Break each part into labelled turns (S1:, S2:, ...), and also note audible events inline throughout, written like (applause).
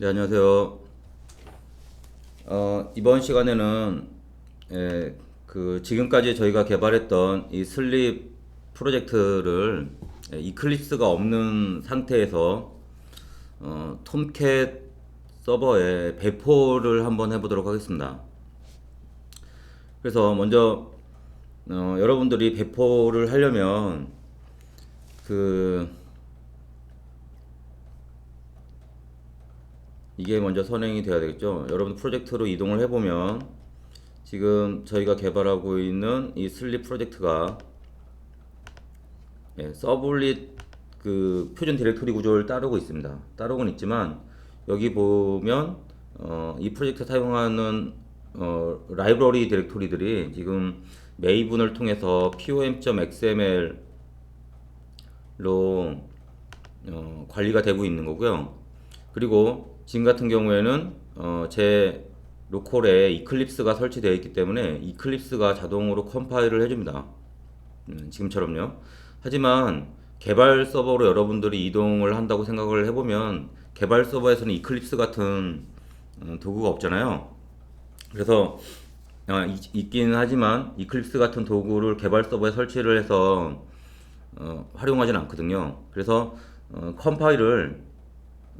S1: 네, 안녕하세요. 어, 이번 시간에는 예, 그 지금까지 저희가 개발했던 이 슬립 프로젝트를 예, 이클립스가 없는 상태에서 어, 톰캣 서버에 배포를 한번 해보도록 하겠습니다. 그래서 먼저 어, 여러분들이 배포를 하려면 그 이게 먼저 선행이 돼야 되겠죠. 여러분 프로젝트로 이동을 해보면 지금 저희가 개발하고 있는 이 슬립 프로젝트가 예, 서블릿 그 표준 디렉토리 구조를 따르고 있습니다. 따르고는 있지만 여기 보면 어, 이 프로젝트 사용하는 어, 라이브러리 디렉토리들이 지금 메이분을 통해서 pom.xml로 어, 관리가 되고 있는 거고요. 그리고 지금 같은 경우에는 어, 제 로컬에 이클립스가 설치되어 있기 때문에 이클립스가 자동으로 컴파일을 해줍니다. 음, 지금처럼요. 하지만 개발 서버로 여러분들이 이동을 한다고 생각을 해보면 개발 서버에서는 이클립스 같은 어, 도구가 없잖아요. 그래서 아, 있- 있기는 하지만 이클립스 같은 도구를 개발 서버에 설치를 해서 어, 활용하지는 않거든요. 그래서 어, 컴파일을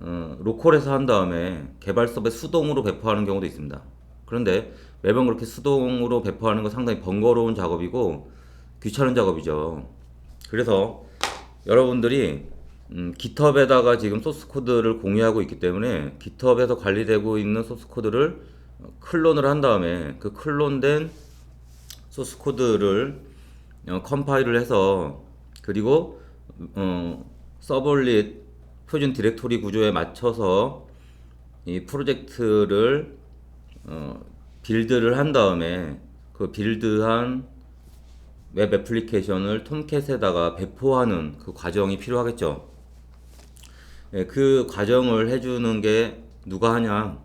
S1: 어, 로컬에서 한 다음에 개발 서버에 수동으로 배포하는 경우도 있습니다. 그런데 매번 그렇게 수동으로 배포하는 건 상당히 번거로운 작업이고 귀찮은 작업이죠. 그래서 여러분들이 음, GitHub에다가 지금 소스 코드를 공유하고 있기 때문에 GitHub에서 관리되고 있는 소스 코드를 어, 클론을 한 다음에 그 클론된 소스 코드를 어, 컴파일을 해서 그리고 어, 서블릿 표준 디렉토리 구조에 맞춰서 이 프로젝트를 어, 빌드를 한 다음에 그 빌드한 웹 애플리케이션을 톰캣에다가 배포하는 그 과정이 필요하겠죠. 예, 그 과정을 해주는 게 누가 하냐?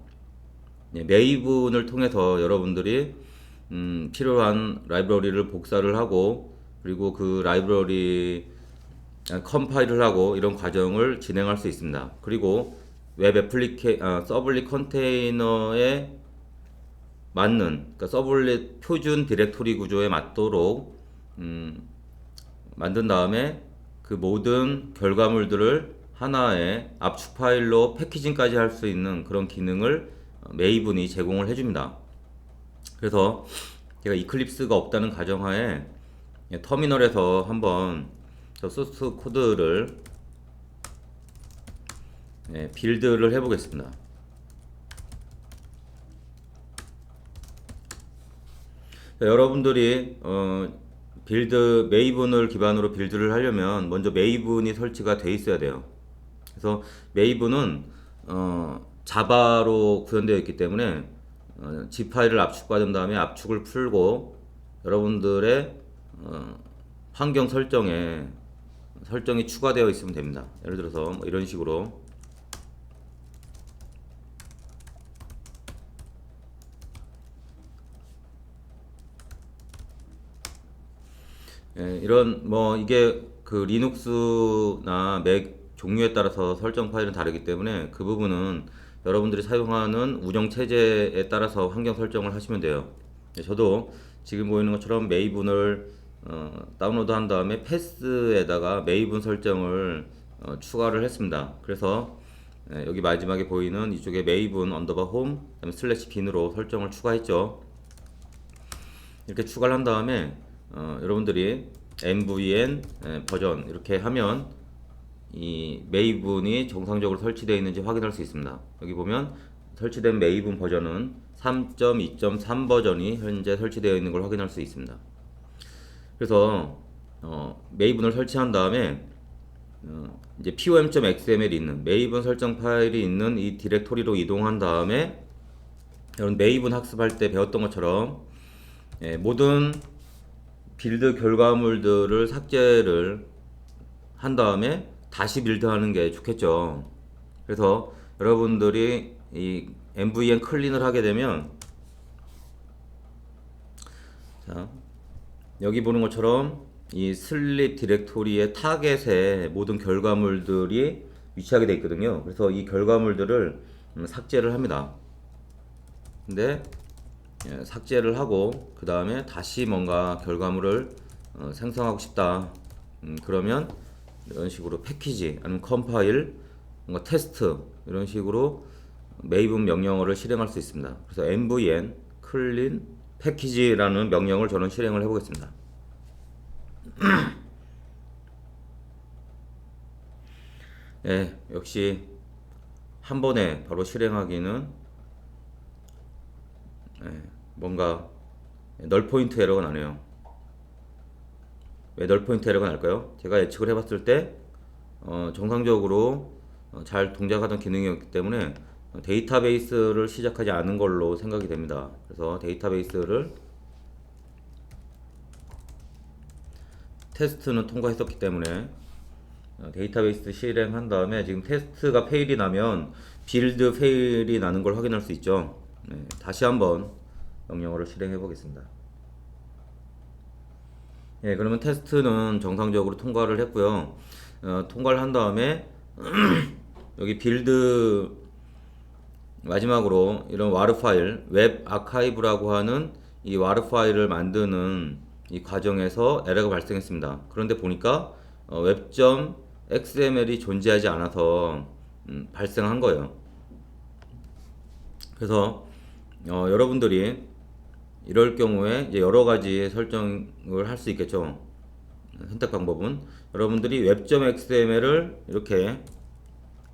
S1: 예, 메이븐을 통해서 여러분들이 음, 필요한 라이브러리를 복사를 하고 그리고 그 라이브러리 아, 컴파일을 하고 이런 과정을 진행할 수 있습니다. 그리고 웹 애플리케 아, 서블릿 컨테이너에 맞는 그러니까 서블릿 표준 디렉토리 구조에 맞도록 음, 만든 다음에 그 모든 결과물들을 하나의 압축 파일로 패키징까지 할 수 있는 그런 기능을 메이븐이 제공을 해줍니다. 그래서 제가 이클립스가 없다는 가정하에 예, 터미널에서 한번 저 소스 코드를 예, 빌드를 해보겠습니다. 자, 여러분들이 어, 빌드 메이븐을 기반으로 빌드를 하려면 먼저 메이븐이 설치가 돼 있어야 돼요. 그래서 메이븐은 어, 자바로 구현되어 있기 때문에 어, 파일을 압축받은 다음에 압축을 풀고 여러분들의 어, 환경 설정에 설정이 추가되어 있으면 됩니다. 예를 들어서 뭐 이런 식으로 예, 이런 뭐 이게 그 리눅스나 맥 종류에 따라서 설정 파일은 다르기 때문에 그 부분은 여러분들이 사용하는 운영 체제에 따라서 환경 설정을 하시면 돼요. 예, 저도 지금 보이는 것처럼 메이븐을 어, 다운로드 한 다음에 패스에다가 메이븐 설정을 어, 추가를 했습니다. 그래서 예, 여기 마지막에 보이는 이쪽에 메이븐 언더바 홈 그다음에 슬래시 빈으로 설정을 추가했죠. 이렇게 추가를 한 다음에 어, 여러분들이 MVN 에, 버전 이렇게 하면 이 메이븐이 정상적으로 설치되어 있는지 확인할 수 있습니다. 여기 보면 설치된 메이븐 버전은 3.2.3 버전이 현재 설치되어 있는 걸 확인할 수 있습니다. 그래서 어, 메이븐을 설치한 다음에 어, 이제 pom.xml이 있는 메이븐 설정 파일이 있는 이 디렉토리로 이동한 다음에 여러분 메이븐 학습할 때 배웠던 것처럼 예, 모든 빌드 결과물들을 삭제를 한 다음에 다시 빌드하는 게 좋겠죠. 그래서 여러분들이 이 MVN 클린을 하게 되면 자 여기 보는 것처럼 이 슬립 디렉토리의 타겟에 모든 결과물들이 위치하게 되어 있거든요. 그래서 이 결과물들을 음, 삭제를 합니다. 근데 예, 삭제를 하고 그 다음에 다시 뭔가 결과물을 어, 생성하고 싶다. 음, 그러면 이런 식으로 패키지 아니면 컴파일, 뭔가 테스트 이런 식으로 메이븐 명령어를 실행할 수 있습니다. 그래서 mvn clean 패키지라는 명령을 저는 실행을 해보겠습니다. (clears throat) 예, 역시 한 번에 바로 실행하기는 예, 뭔가 널 포인트 에러가 나네요. 왜널 포인트 에러가 날까요? 제가 예측을 해봤을 때 어, 정상적으로 어, 잘 동작하던 기능이었기 때문에 데이터베이스를 시작하지 않은 걸로 생각이 됩니다. 그래서 데이터베이스를 테스트는 통과했었기 때문에 어, 데이터베이스 실행한 다음에 지금 테스트가 페일이 나면 빌드 페일이 나는 걸 확인할 수 있죠. 네, 다시 한번 명령어를 실행해 보겠습니다. 예, 그러면 테스트는 정상적으로 통과를 했고요. 어, 통과를 한 다음에 (clears throat) 여기 빌드 마지막으로 이런 와르 파일, 웹 아카이브라고 하는 이 와르 파일을 만드는 이 과정에서 에러가 발생했습니다. 그런데 보니까 어, 웹점 XML이 존재하지 않아서 음, 발생한 거예요. 그래서 어, 여러분들이 이럴 경우에 여러 가지 설정을 할 수 있겠죠. 선택 방법은 여러분들이 웹점 XML을 이렇게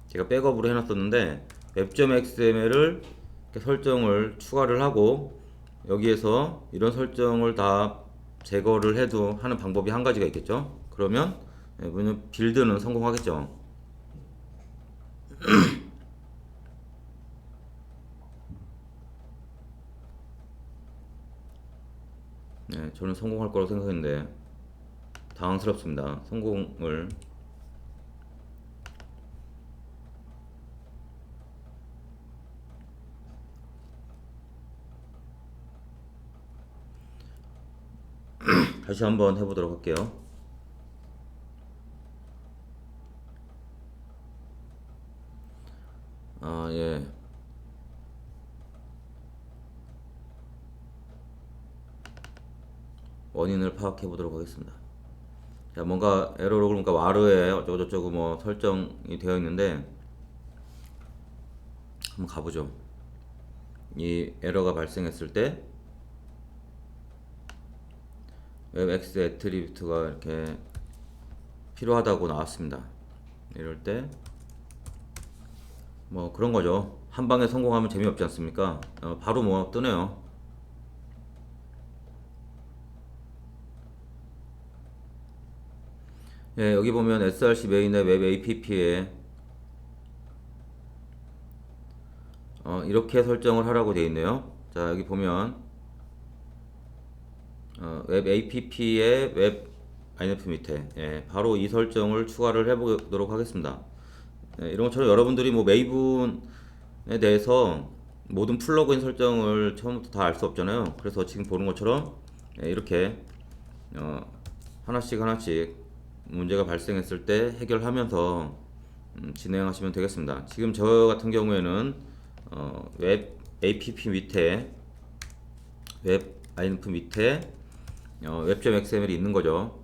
S1: 제가 백업으로 해놨었는데 웹점 XML을 이렇게 설정을 추가를 하고 여기에서 이런 설정을 다 제거를 해도 하는 방법이 한 가지가 있겠죠. 그러면 예, 빌드는 성공하겠죠. (clears throat) 네, 저는 성공할 거라고 생각했는데 당황스럽습니다. 성공을 다시 한번 해보도록 할게요. 아, 예. 원인을 파악해 보도록 하겠습니다. 자, 뭔가 에러로 그러니까 와르에 어쩌고저쩌고 뭐 설정이 되어 있는데 한번 가보죠. 이 에러가 발생했을 때 웹엑스 애트리뷰트가 이렇게 필요하다고 나왔습니다. 이럴 때 뭐 그런 거죠. 한 방에 성공하면 재미없지 않습니까? 어, 바로 뭐 뜨네요. 예, 여기 보면 src 메인의 웹 app에 어, 이렇게 설정을 하라고 되어 있네요. 자, 여기 보면 어, 웹 app의 웹 INF 밑에 예, 바로 이 설정을 추가를 해보도록 하겠습니다. 예, 이런 것처럼 여러분들이 뭐 메이븐에 대해서 모든 플러그인 설정을 처음부터 다 알 수 없잖아요. 그래서 지금 보는 것처럼 예, 이렇게 어, 하나씩 하나씩 문제가 발생했을 때 해결하면서 음, 진행하시면 되겠습니다. 지금 저 같은 경우에는 어, 웹 app 밑에 웹 INF 밑에 어, 웹점 XML이 있는 거죠.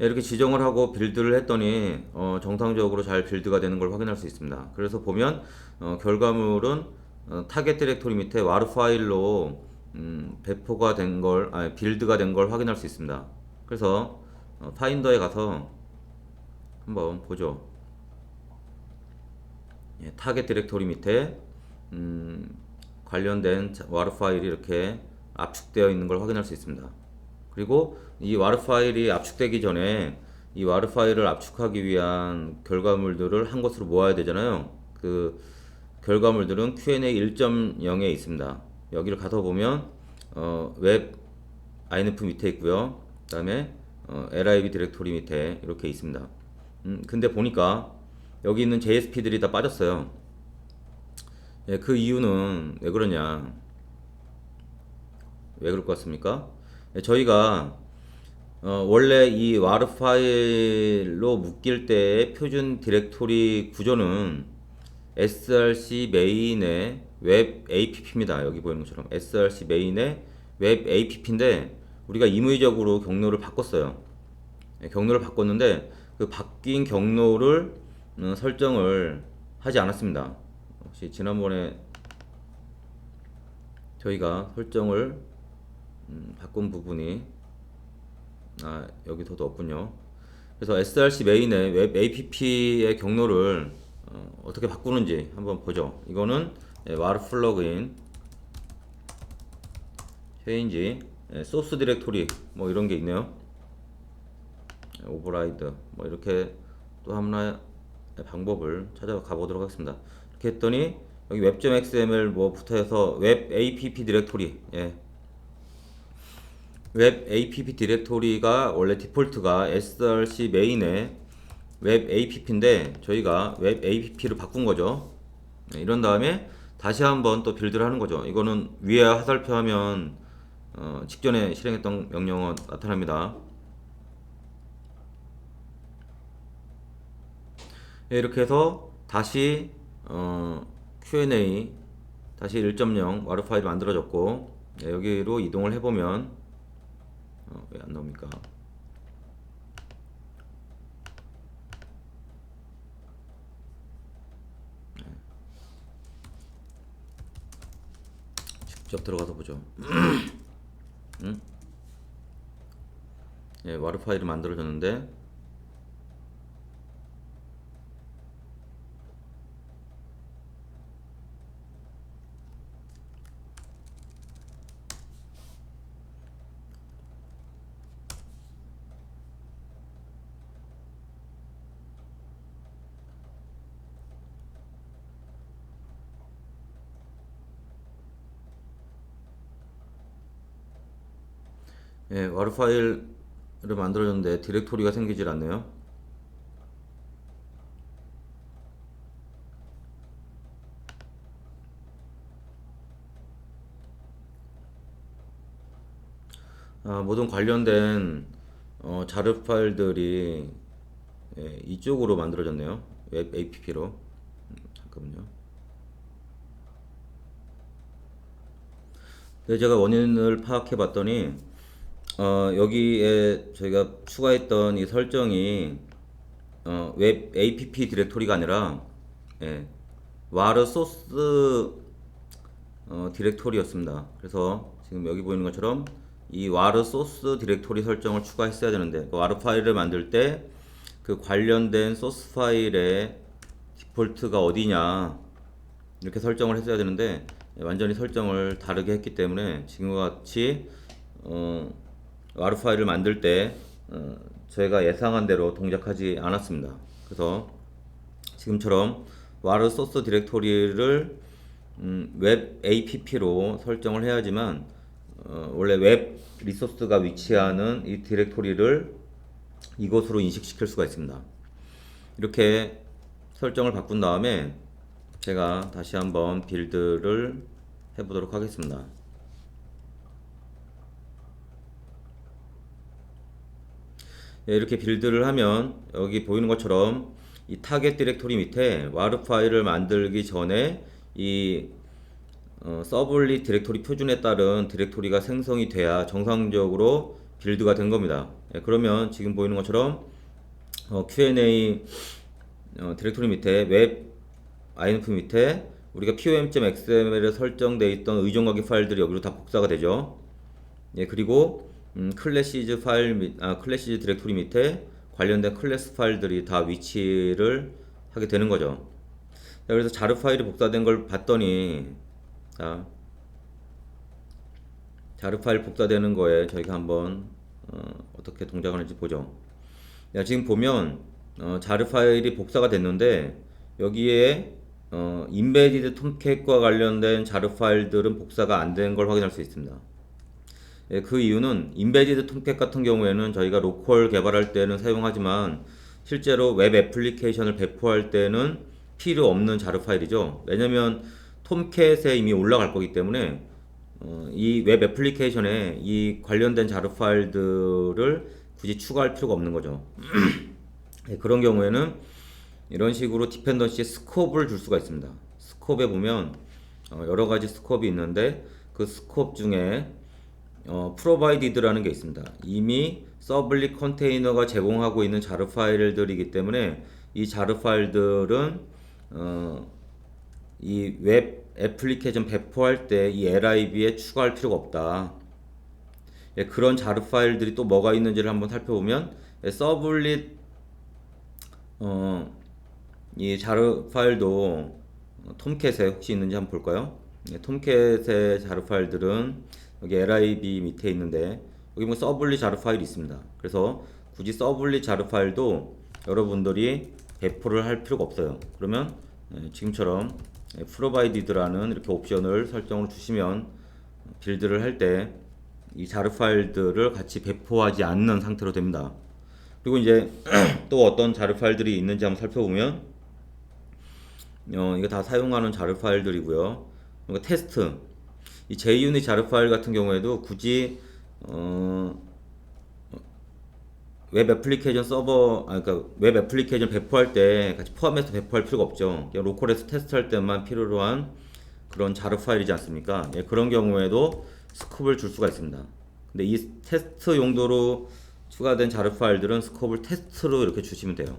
S1: 예, 이렇게 지정을 하고 빌드를 했더니 어, 정상적으로 잘 빌드가 되는 걸 확인할 수 있습니다. 그래서 보면 어, 결과물은 어, 타겟 디렉토리 밑에 와르 파일로 음, 배포가 된 걸, 아니 빌드가 된 걸 확인할 수 있습니다. 그래서 어, 파인더에 가서 한번 보죠. 예, 타겟 디렉토리 밑에 음, 관련된 와르 파일이 이렇게 압축되어 있는 걸 확인할 수 있습니다. 그리고 이 와르 파일이 압축되기 전에 이 와르 파일을 압축하기 위한 결과물들을 한 곳으로 모아야 되잖아요. 그 결과물들은 Q&A 1.0에 있습니다. 여기를 가서 보면 어, 웹 INF 밑에 있고요. 그다음에 어, LIB 디렉토리 밑에 이렇게 있습니다. 음, 근데 보니까 여기 있는 JSP들이 다 빠졌어요. 예, 그 이유는 왜 그러냐? 왜 그럴 것 같습니까? 예, 저희가 어, 원래 이 와르 파일로 묶일 때의 표준 디렉토리 구조는 src 메인의 웹 app입니다. 여기 보이는 것처럼 src 메인의 웹 app인데 우리가 임의적으로 경로를 바꿨어요. 예, 경로를 바꿨는데 그 바뀐 경로를 음, 설정을 하지 않았습니다. 혹시 지난번에 저희가 설정을 음, 바꾼 부분이 아 여기서도 없군요. 그래서 src 메인의 웹 app의 경로를 어, 어떻게 바꾸는지 한번 보죠. 이거는 예, 와르 플러그인 체인지 예, 소스 디렉토리 뭐 이런 게 있네요. 오버라이드 뭐 이렇게 또 하나의 방법을 찾아가 보도록 하겠습니다. 이렇게 했더니 여기 웹.xml 뭐부터 해서 웹 app 디렉토리 예. 웹 app 디렉토리가 원래 디폴트가 src 메인의 웹 app인데 저희가 웹 app를 바꾼 거죠. 네, 이런 다음에 다시 한번 또 빌드를 하는 거죠. 이거는 위에 하살표 하면 어, 직전에 실행했던 명령어 나타납니다. 이렇게 해서 다시 어, Q&A 다시 1.0 와르 파일이 만들어졌고 네, 여기로 이동을 해보면 어, 왜 안 나옵니까? 네. 직접 들어가서 보죠. (clears throat) 응? 예, 와르 파일이 만들어졌는데 예, 와르 파일을 만들어줬는데 디렉토리가 생기질 않네요. 아, 모든 관련된 어, 자료 파일들이 예, 이쪽으로 만들어졌네요. 웹 app로. 음, 잠깐만요. 네, 제가 원인을 파악해 봤더니 어, 여기에 저희가 추가했던 이 설정이 어, 웹 app 디렉토리가 아니라 예, 와르 소스 어, 디렉토리였습니다. 그래서 지금 여기 보이는 것처럼 이 와르 소스 디렉토리 설정을 추가했어야 되는데 그 와르 파일을 만들 때 그 관련된 소스 파일의 디폴트가 어디냐 이렇게 설정을 했어야 되는데 예, 완전히 설정을 다르게 했기 때문에 지금과 같이 어, 와르 파일을 만들 때 어, 저희가 예상한 대로 동작하지 않았습니다. 그래서 지금처럼 와르 소스 디렉토리를 음, 웹 app로 설정을 해야지만 어, 원래 웹 리소스가 위치하는 이 디렉토리를 이것으로 인식시킬 수가 있습니다. 이렇게 설정을 바꾼 다음에 제가 다시 한번 빌드를 해보도록 하겠습니다. 이렇게 빌드를 하면 여기 보이는 것처럼 이 타겟 디렉토리 밑에 와르 파일을 만들기 전에 이 어, 서블릿 디렉토리 표준에 따른 디렉토리가 생성이 돼야 정상적으로 빌드가 된 겁니다. 예, 그러면 지금 보이는 것처럼 어, Q&A 어, 디렉토리 밑에 웹 inf 밑에 우리가 pom.xml에 설정되어 있던 의존 관계 파일들이 여기로 다 복사가 되죠. 예, 그리고 음, 클래시즈 파일 및, 아, 클래시즈 디렉토리 밑에 관련된 클래스 파일들이 다 위치를 하게 되는 거죠. 자, 그래서 자르 파일이 복사된 걸 봤더니 자, 자르 파일 복사되는 거에 저희가 한번 어, 떻게 동작하는지 보죠. 야, 지금 보면 어, 자르 파일이 복사가 됐는데 여기에 어, 인베디드 톰캣과 관련된 자르 파일들은 복사가 안 된 걸 확인할 수 있습니다. 예, 그 이유는 인베디드 톰캣 같은 경우에는 저희가 로컬 개발할 때는 사용하지만 실제로 웹 애플리케이션을 배포할 때는 필요 없는 자르 파일이죠. 왜냐면 톰캣에 이미 올라갈 거기 때문에 어, 이웹 애플리케이션에 이 관련된 자르 파일들을 굳이 추가할 필요가 없는 거죠. (clears throat) 예, 그런 경우에는 이런 식으로 디펜던시에 스코프를 줄 수가 있습니다. 스코프에 보면 어, 여러 가지 스코프이 있는데 그 스코프 중에 어, provided라는 게 있습니다. 이미 서블릿 컨테이너가 제공하고 있는 자르 파일들이기 때문에 이 자르 파일들은 어, 이 웹 애플리케이션 배포할 때 이 lib에 추가할 필요가 없다. 예, 그런 자르 파일들이 또 뭐가 있는지를 한번 살펴보면 예, 서블릿 어, 이 자르 파일도 어, 톰캣에 혹시 있는지 한번 볼까요? 예, 톰캣의 자르 파일들은 여기 lib 밑에 있는데 여기 뭐 서블릿 자르 파일이 있습니다. 그래서 굳이 서블릿 자르 파일도 여러분들이 배포를 할 필요가 없어요. 그러면 예, 지금처럼 예, provided라는 이렇게 옵션을 설정을 주시면 빌드를 할 때 이 자르 파일들을 같이 배포하지 않는 상태로 됩니다. 그리고 이제 (clears throat) 또 어떤 자르 파일들이 있는지 한번 살펴보면 어, 이거 다 사용하는 자르 파일들이고요. 이거 테스트 이 JUnit 자르 파일 같은 경우에도 굳이 어, 웹 애플리케이션 서버 아 그러니까 웹 애플리케이션 배포할 때 같이 포함해서 배포할 필요가 없죠. 그냥 로컬에서 테스트할 때만 필요로 한 그런 자르 파일이지 않습니까? 예, 그런 경우에도 스코프를 줄 수가 있습니다. 근데 이 테스트 용도로 추가된 자르 파일들은 스코프를 테스트로 이렇게 주시면 돼요.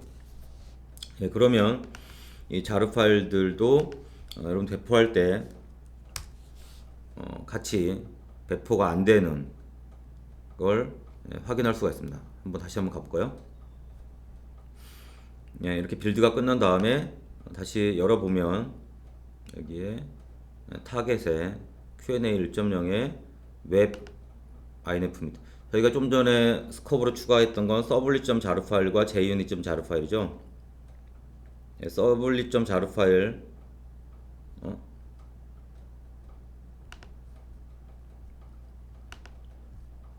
S1: 예, 그러면 이 자르 파일들도 어, 여러분 배포할 때 어, 같이 배포가 안 되는 걸 예, 확인할 수가 있습니다. 한번 다시 한번 가볼까요? 예, 이렇게 빌드가 끝난 다음에 다시 열어보면 여기에 타겟에 Q&A 1.0에 웹 INF입니다. 저희가 좀 전에 스코프로 추가했던 건 서블릿.자르 파일과 junit.자르 파일이죠. 예, 서블릿.자르 파일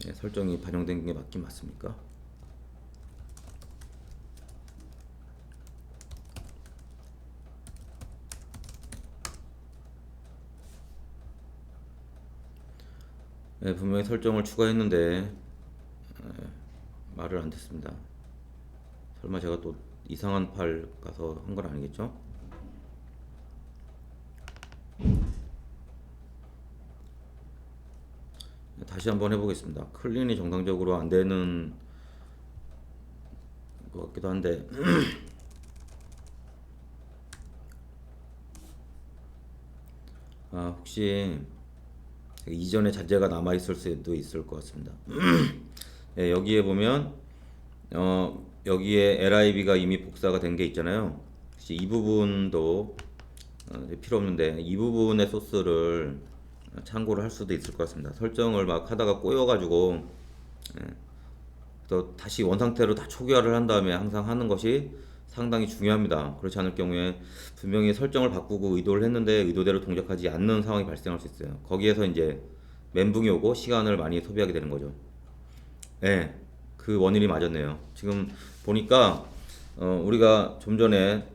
S1: 예, 설정이 반영된 게 맞긴 맞습니까? 네, 분명히 설정을 추가했는데 에, 말을 안 듣습니다. 설마 제가 또 이상한 팔 가서 한 건 아니겠죠? 다시 한번 해보겠습니다. 클린이 정상적으로 안 되는 것 같기도 한데 (clears throat) 아 혹시 이전에 자재가 남아 있을 수도 있을 것 같습니다. (clears throat) 예, 여기에 보면 어, 여기에 lib가 이미 복사가 된 게 있잖아요. 혹시 이 부분도 어, 필요 없는데 이 부분의 소스를 참고를 할 수도 있을 것 같습니다. 설정을 막 하다가 꼬여가지고 예, 또 다시 원 상태로 다 초기화를 한 다음에 항상 하는 것이 상당히 중요합니다. 그렇지 않을 경우에 분명히 설정을 바꾸고 의도를 했는데 의도대로 동작하지 않는 상황이 발생할 수 있어요. 거기에서 이제 멘붕이 오고 시간을 많이 소비하게 되는 거죠. 네, 그 원인이 맞았네요. 지금 보니까 어, 우리가 좀 전에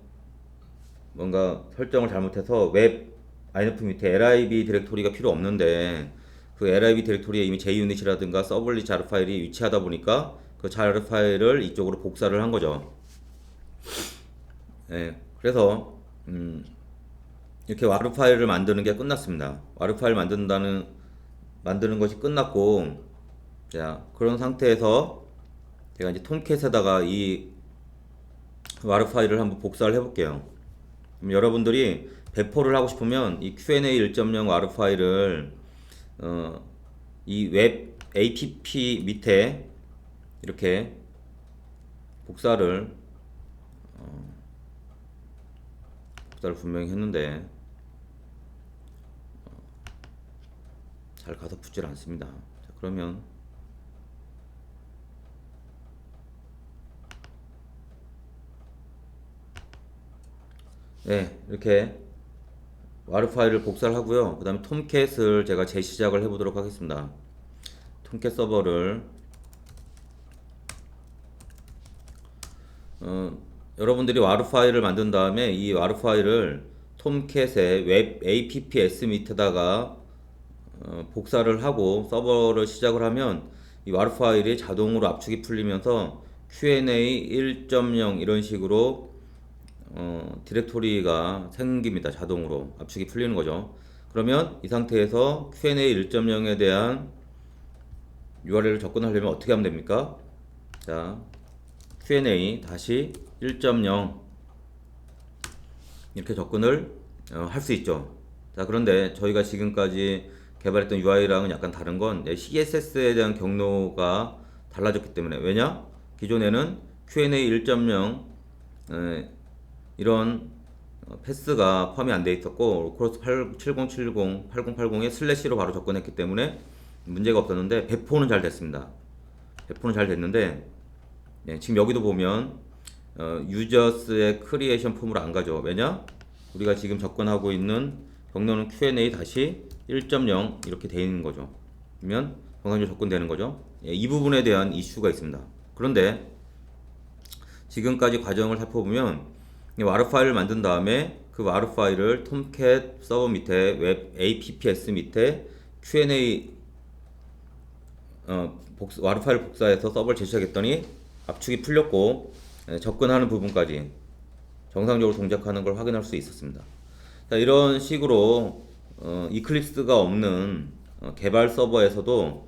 S1: 뭔가 설정을 잘못해서 웹 INF 밑에 lib 디렉토리가 필요 없는데 그 lib 디렉토리에 이미 JUnit이라든가 서블릿 자르 파일이 위치하다 보니까 그 자르 파일을 이쪽으로 복사를 한 거죠. 예, 그래서 음, 이렇게 와르 파일을 만드는 게 끝났습니다. 와르 파일 만든다는 만드는 것이 끝났고, 자 그런 상태에서 제가 이제 톰캣에다가 이 와르 파일을 한번 복사를 해볼게요. 여러분들이 배포를 하고 싶으면 이 Q&A 1.0 와르 파일을 어, 이 웹 app 밑에 이렇게 복사를 어, 복사를 분명히 했는데 어, 잘 가서 붙질 않습니다. 자, 그러면 네 이렇게 와르 파일을 복사를 하고요. 그 다음에 톰캣을 제가 재시작을 해보도록 하겠습니다. 톰캣 서버를 어, 여러분들이 와르 파일을 만든 다음에 이 와르 파일을 톰캣의 웹 apps 밑에다가 어, 복사를 하고 서버를 시작을 하면 이 와르 파일이 자동으로 압축이 풀리면서 Q&A 1.0 이런 식으로 어, 디렉토리가 생깁니다. 자동으로 압축이 풀리는 거죠. 그러면 이 상태에서 Q&A 1.0에 대한 URL을 접근하려면 어떻게 하면 됩니까? 자, Q&A 다시 1.0 이렇게 접근을 어, 할수 있죠. 자, 그런데 저희가 지금까지 개발했던 UI랑은 약간 다른 건 CSS에 대한 경로가 달라졌기 때문에 왜냐? 기존에는 Q&A 1.0 에, 이런 어, 패스가 포함이 안 돼 있었고 로컬호스트 7070, 8080에 슬래시로 바로 접근했기 때문에 문제가 없었는데 배포는 잘 됐습니다. 배포는 잘 됐는데 네, 지금 여기도 보면 어, 유저스의 크리에이션 폼으로 안 가죠. 왜냐? 우리가 지금 접근하고 있는 경로는 Q&A 다시 1.0 이렇게 돼 있는 거죠. 그러면 정상적으로 접근되는 거죠. 예, 이 부분에 대한 이슈가 있습니다. 그런데 지금까지 과정을 살펴보면 이 와르 파일을 만든 다음에 그 와르 파일을 톰캣 서버 밑에 웹 apps 밑에 Q&A 어, 복사, 와르 파일 복사해서 서버를 제시하겠더니 압축이 풀렸고 예, 접근하는 부분까지 정상적으로 동작하는 걸 확인할 수 있었습니다. 자, 이런 식으로 어, 이클립스가 없는 어, 개발 서버에서도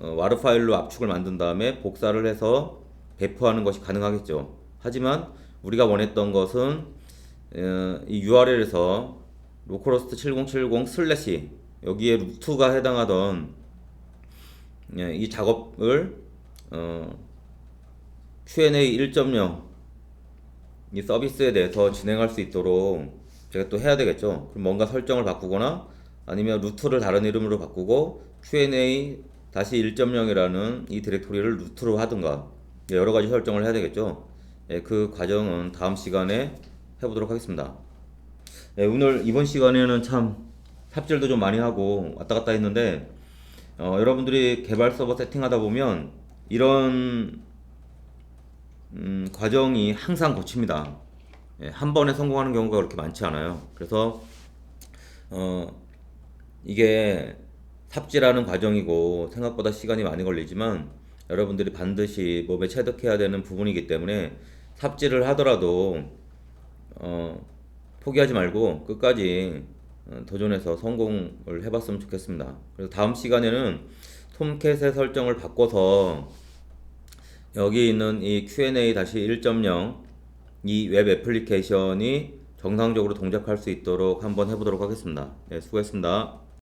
S1: 어, 와르 파일로 압축을 만든 다음에 복사를 해서 배포하는 것이 가능하겠죠. 하지만 우리가 원했던 것은 어, 이 URL에서 로컬호스트 7070 슬래시 여기에 루트가 해당하던 예, 이 작업을 어, Q&A 1.0이 서비스에 대해서 진행할 수 있도록 제가 또 해야 되겠죠. 그럼 뭔가 설정을 바꾸거나 아니면 루트를 다른 이름으로 바꾸고 Q&A 다시 1.0이라는 이 디렉토리를 루트로 하든가 예, 여러 가지 설정을 해야 되겠죠. 예, 그 과정은 다음 시간에 해보도록 하겠습니다. 예, 오늘 이번 시간에는 참 삽질도 좀 많이 하고 왔다 갔다 했는데 어, 여러분들이 개발 서버 세팅하다 보면 이런 음, 과정이 항상 거칩니다. 예, 한 번에 성공하는 경우가 그렇게 많지 않아요. 그래서 어, 이게 삽질하는 과정이고 생각보다 시간이 많이 걸리지만 여러분들이 반드시 몸에 체득해야 되는 부분이기 때문에 삽질을 하더라도 어, 포기하지 말고 끝까지 어, 도전해서 성공을 해봤으면 좋겠습니다. 그래서 다음 시간에는 톰캣의 설정을 바꿔서 여기 있는 이 Q&A 다시 1.0 이 웹 애플리케이션이 정상적으로 동작할 수 있도록 한번 해보도록 하겠습니다. 네, 수고했습니다.